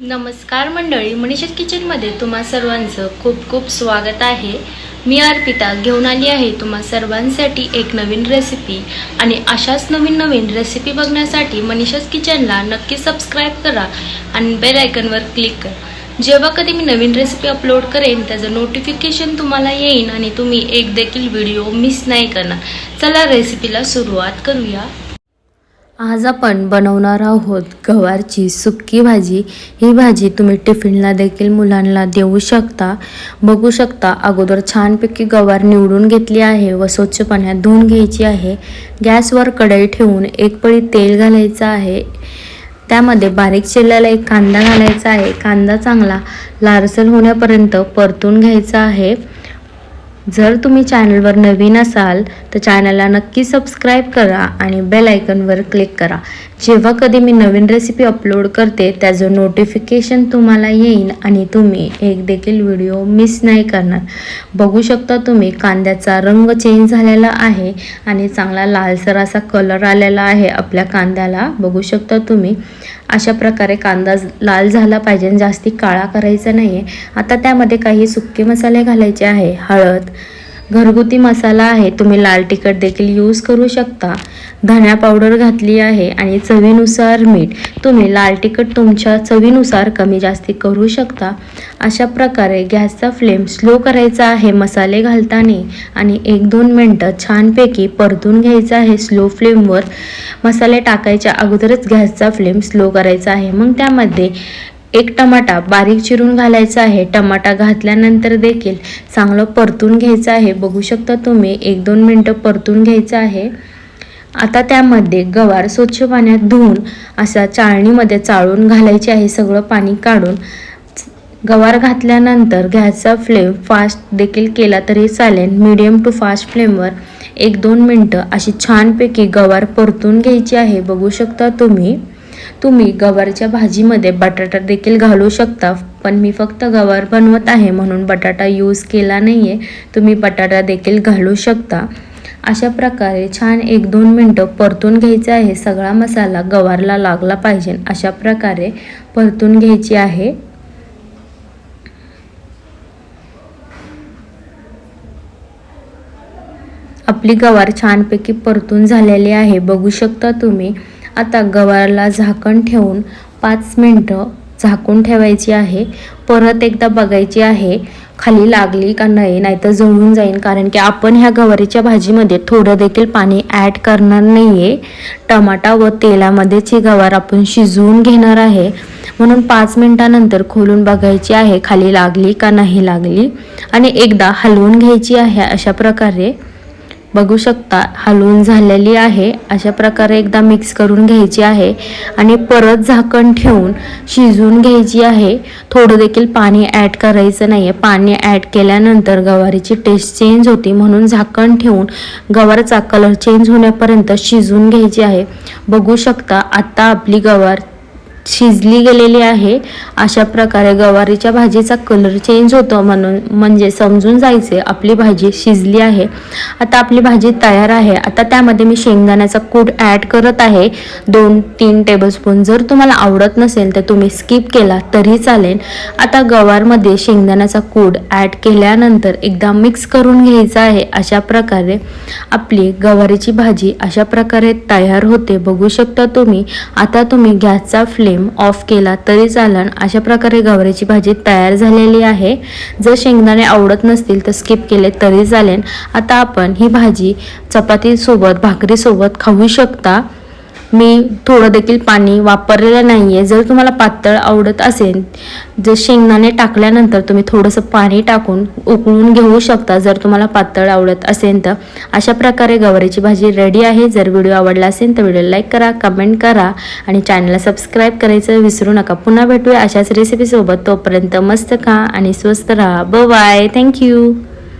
नमस्कार मंडळी मनीषा किचनमध्ये तुम्हा सर्वांचं खूप खूप स्वागत आहे. मी अर्पिता घेऊन आली आहे तुम्हा सर्वांसाठी एक नवीन रेसिपी आणि अशाच नवीन नवीन रेसिपी बघण्यासाठी मनीषाच किचनला नक्की सबस्क्राईब करा आणि बेल आयकनवर क्लिक करा. जेव्हा कधी मी नवीन रेसिपी अपलोड करेन त्याचं नोटिफिकेशन तुम्हाला येईन आणि तुम्ही एक देखील व्हिडिओ मिस नाही करणार. चला रेसिपीला सुरुवात करूया. आज आपण बनवणार आहोत गवारची सुक्की भाजी. ही भाजी तुम्ही टिफिनला देखील मुलांना देऊ शकता. बघू शकता अगोदर छानपैकी गवार निवडून घेतली आहे व स्वच्छ पाण्यात धुवून घ्यायची आहे. गॅसवर कढई ठेवून एक पळी तेल घालायचं आहे. त्यामध्ये बारीक चिरलेला एक कांदा घालायचा आहे. कांदा चांगला लालसर होण्यापर्यंत परतून घ्यायचा आहे. जर तुम्ही चॅनलवर नवीन असाल तर चॅनलला नक्की सबस्क्राईब करा आणि बेल आयकनवर क्लिक करा. जेव्हा कधी मी नवीन रेसिपी अपलोड करते त्याचं नोटिफिकेशन तुम्हाला येईल आणि तुम्ही एक देखील व्हिडिओ मिस नाही करणार. बघू शकता तुम्ही कांद्याचा रंग चेंज झालेला आहे आणि चांगला लालसर असा कलर आलेला आहे आपल्या कांद्याला. बघू शकता तुम्ही. अशा प्रकारे कांदा लाल झाला पाहिजे आणि जास्ती काळा करायचा नाही आहे आता त्यामध्ये काही सुके मसाले घालायचे आहे हळद घरगुती मसाला आहे. तुम्ही लाल तिखट देखील यूज करू शकता. धण्या पावडर घातली आहे आणि चवीनुसार मीठ. तुम्ही लाल तिखट तुमच्या चवीनुसार कमी जास्ती करू शकता. अशा प्रकारे गॅसचा फ्लेम स्लो करायचा आहे मसाले घालताना. आणि एक दोन मिनटं छानपैकी परतून घ्यायचं आहे स्लो फ्लेमवर मसाले टाकायच्या अगोदरच गॅसचा फ्लेम स्लो करायचा आहे. मग त्यामध्ये एक टमाटा बारीक चिरून घालायचा आहे. टमाटा घातल्यानंतर देखील चांगलं परतून घ्यायचं आहे. बघू शकता तुम्ही एक दोन मिनटं परतून घ्यायचं आहे. आता त्यामध्ये गवार स्वच्छ पाण्यात धुवून असा चाळणीमध्ये चाळून घालायचे आहे. सगळं पाणी काढून गवार घातल्यानंतर गॅसचा फ्लेम फास्ट देखील केला तरी चालेल. मीडियम टू फास्ट फ्लेमवर एक दोन मिनटं अशी छानपैकी गवार परतून घ्यायची आहे. बघू शकता तुम्ही. तुम्ही गवारच्या भाजीमध्ये बटाटा देखील घालू शकता पण मी फक्त गवार बनवत आहे म्हणून बटाटा यूज केला नाही आहे तुम्ही बटाटा देखील घालू शकता. अशा प्रकारे छान एक दोन मिनटं परतून घ्यायचं आहे. सगळा मसाला गवारला लागला पाहिजे. अशा प्रकारे परतून घ्यायची आहे. आपली गवार छानपैकी परतून झालेली आहे. बघू शकता तुम्ही. आता गवारला झाकण ठेवून पाच मिनटं झाकून ठेवायची आहे. परत एकदा बघायची आहे खाली लागली का नाही नाहीतर जळून जाईल कारण की आपण ह्या गवारीच्या भाजीमध्ये थोडं देखील पाणी ॲड करणार नाही आहे टमाटा व तेलामध्येच ही गवार आपण शिजवून घेणार आहे. म्हणून पाच मिनटानंतर खोलून बघायची आहे खाली लागली का नाही लागली. आणि एकदा हलवून घ्यायची आहे अशा प्रकारे. बघू शकता हलवून झालेली आहे. अशा प्रकारे एकदा मिक्स करून घ्यायची आहे आणि परत झाकण ठेवून शिजवून घ्यायची आहे. थोडं देखील पाणी ॲड करायचं नाही आहे पाणी ॲड केल्यानंतर गवारीची टेस्ट चेंज होती म्हणून झाकण ठेवून गवारचा कलर चेंज होण्यापर्यंत शिजवून घ्यायची आहे. बघू शकता आत्ता आपली गवार शिजली गेलेली आहे. अशा प्रकारे गवारीच्या भाजीचा कलर चेंज होतो म्हणून म्हणजे समजून जायचे आपली भाजी शिजली आहे. आता आपली भाजी तयार आहे. आता त्यामध्ये मी शेंगदाण्याचा कूट ॲड करत आहे. दोन तीन टेबलस्पून जर तुम्हाला आवडत नसेल तर तुम्ही स्किप केला तरी चालेल. आता गवारमध्ये शेंगदाण्याचा कूट ॲड केल्यानंतर एकदा मिक्स करून घ्यायचा आहे. अशा प्रकारे आपली गवारीची भाजी अशा प्रकारे तयार होते. बघू शकता तुम्ही. आता तुम्ही गॅसचा फ्लेम ऑफ केला तरी चालन. अशा प्रकारे गवारीची भाजी तयार झालेली आहे. जर शेंगदाणे आवडत नसतील तर स्किप केले तरी चालेल. आता आपण ही भाजी चपातीसोबत भाकरीसोबत खाऊ शकता. मी थोडं देखील पाणी वापरलेलं नाही आहे जर तुम्हाला पातळ आवडत असेल जर शेंगदाणे टाकल्यानंतर तुम्ही थोडंसं पाणी टाकून उकळून घेऊ शकता. जर तुम्हाला पातळ आवडत असेल तर. अशा प्रकारे गवारीची भाजी रेडी आहे. जर व्हिडिओ आवडला असेल तर व्हिडिओ लाईक करा कमेंट करा आणि चॅनलला सबस्क्राईब करायचं विसरू नका. पुन्हा भेटूया अशाच रेसिपीसोबत तोपर्यंत मस्त खा आणि स्वस्त राहा. ब बाय थँक्यू